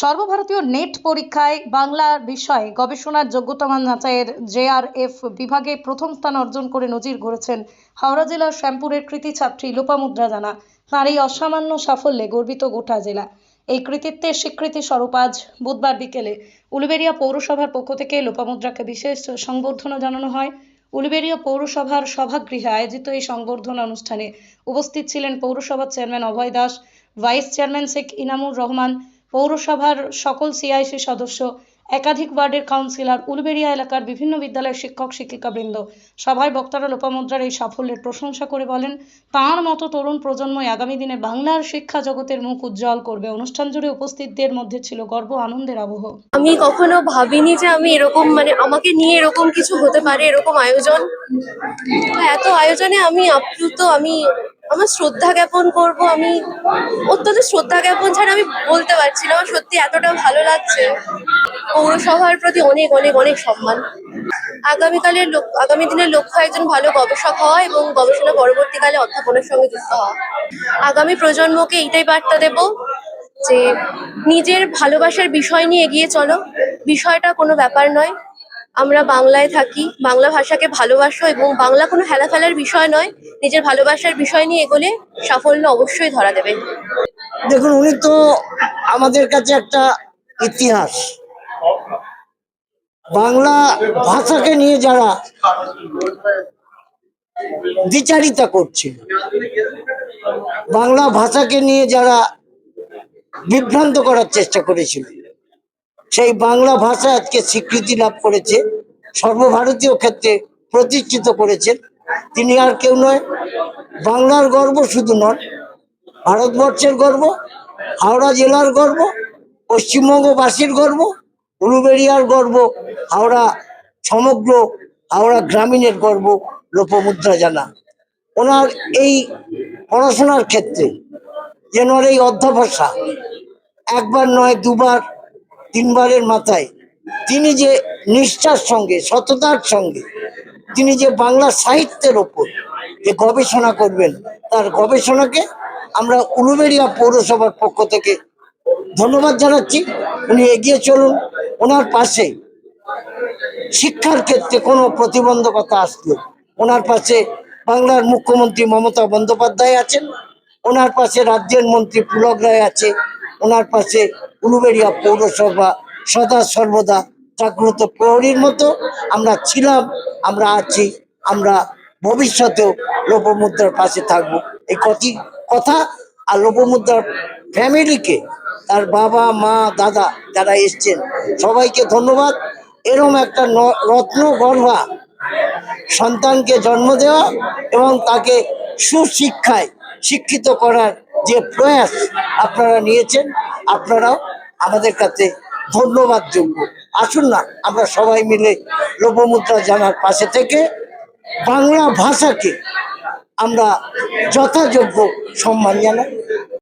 সর্বভারতীয় নেট পরীক্ষায় বাংলা বিষয়ে গবেষণার যোগ্যতা মান যাচাইয়ের জেআরএফ বিভাগে প্রথম স্থান অর্জন করে নজির গড়েছেন হাওড়া জেলার শ্যামপুরের কৃতি ছাত্রী লোপামুদ্রা জানা। তাঁর এই অসামান্য সাফল্যে গর্বিত গোটা জেলা। এই কৃতিত্বের স্বীকৃতি স্বরূপ আজ বুধবার বিকেলে উলুবেড়িয়া পৌরসভার পক্ষ থেকে লোপামুদ্রাকে বিশেষ সংবর্ধনা জানানো হয়। উলুবেড়িয়া পৌরসভার সভাগৃহে আয়োজিত এই সংবর্ধনা অনুষ্ঠানে উপস্থিত ছিলেন পৌরসভার chairman Abhay Das, vice chairman Sheikh Inamur Rahman পৌরসভার সকল সিআইসি সদস্য, একাধিক ওয়ার্ডের কাউন্সিলর, উলবেড়িয়া এলাকার বিভিন্ন বিদ্যালয়ের শিক্ষক, শিক্ষিকাবৃন্দ। সভায় বক্তারা লোপামুদ্রার এই সাফল্যের প্রশংসা করে বলেন, তাঁর মতো তরুণ প্রজন্মই আগামী দিনে বাংলার শিক্ষা জগতের মুখ উজ্জ্বল করবে। অনুষ্ঠান জুড়ে উপস্থিতদের মধ্যে ছিল গর্ব, আনন্দের আবহ। আমি কখনো ভাবিনি যে আমি এরকম মানে আমাকে নিয়ে এরকম কিছু হতে পারে, এরকম আয়োজন। এত আয়োজনে আমি আপ্লুত, আমি আমার শ্রদ্ধা জ্ঞাপন করব, আমি অত্যন্ত শ্রদ্ধা জ্ঞাপন ছাড়া আমি বলতে পারছি না, আমার সত্যি এতটা ভালো লাগছে। পৌরসভার প্রতি অনেক অনেক অনেক সম্মান। আগামীকালের আগামী দিনের লক্ষ্য একজন ভালো গবেষক হওয়া এবং গবেষণা পরবর্তীকালে অধ্যাপনের সঙ্গে যুক্ত হওয়া। আগামী প্রজন্মকে এইটাই বার্তা দেব যে, নিজের ভালোবাসার বিষয় নিয়ে এগিয়ে চলো। বিষয়টা কোনো ব্যাপার নয়। আমরা বাংলায় থাকি, বাংলা ভাষাকে ভালোবাসো এবং বাংলা কোনো হেলাফেলার বিষয় নয়, নিজের ভালোবাসার বিষয় নিয়ে এগোলে সাফল্য অবশ্যই ধরা দেবে। দেখুন, উনি তো আমাদের কাছে একটা ইতিহাস। বাংলা ভাষাকে নিয়ে যারা দ্বিচারিতা করছিল, বাংলা ভাষাকে নিয়ে যারা বিভ্রান্ত করার চেষ্টা করেছিল সেই বাংলা ভাষা আজকে স্বীকৃতি লাভ করেছে, সর্বভারতীয় ক্ষেত্রে প্রতিষ্ঠিত করেছেন। তিনি আর কেউ নয়, বাংলার গর্ব শুধু নয় ভারতবর্ষের গর্ব, হাওড়া জেলার গর্ব, পশ্চিমবঙ্গবাসীর গর্ব, উলুবেড়িয়ার গর্ব, হাওড়া, সমগ্র হাওড়া গ্রামীণের গর্ব, লোপমুদ্রা জানা। ওনার এই পড়াশোনার ক্ষেত্রে যেন এই অধ্যবসা একবার নয়, দুবার তিনবারের মাথায়। তিনি যে নিষ্ঠার সঙ্গে, সততার সঙ্গে, তিনি যে বাংলা সাহিত্যের ওপর যে গবেষণা করবেন, তার গবেষণাকে আমরা উলুবেড়িয়া পৌরসভার পক্ষ থেকে ধন্যবাদ জানাচ্ছি। উনি এগিয়ে চলুন। ওনার পাশে শিক্ষার ক্ষেত্রে কোনো প্রতিবন্ধকতা আসলো। ওনার পাশে বাংলার মুখ্যমন্ত্রী মমতা বন্দ্যোপাধ্যায় আছেন। ওনার পাশে রাজ্যের মন্ত্রী পুলক রায় আছে। ওনার পাশে উলুবেড়িয়া পৌরসভা সদা সর্বদা জাগ্রত প্রহরীর মতো আমরা ছিলাম, আমরা আছি, আমরা ভবিষ্যতেও লোপমুদ্রার পাশে থাকব। এই কটি কথা আর লোপমুদ্রার ফ্যামিলিকে, তার বাবা, মা, দাদা যারা এসছেন, সবাইকে ধন্যবাদ। এরম একটা রত্ন গর্ভা সন্তানকে জন্ম দেওয়া এবং তাকে সুশিক্ষায় শিক্ষিত করার যে প্রয়াস আপনারা নিয়েছেন, আপনারাও আমাদের কাছে ধন্যবাদ যোগ্য আসুন না, আমরা সবাই মিলে লোপমুদ্রা জানার পাশে থেকে বাংলা ভাষাকে আমরা যথাযোগ্য সম্মান জানাই।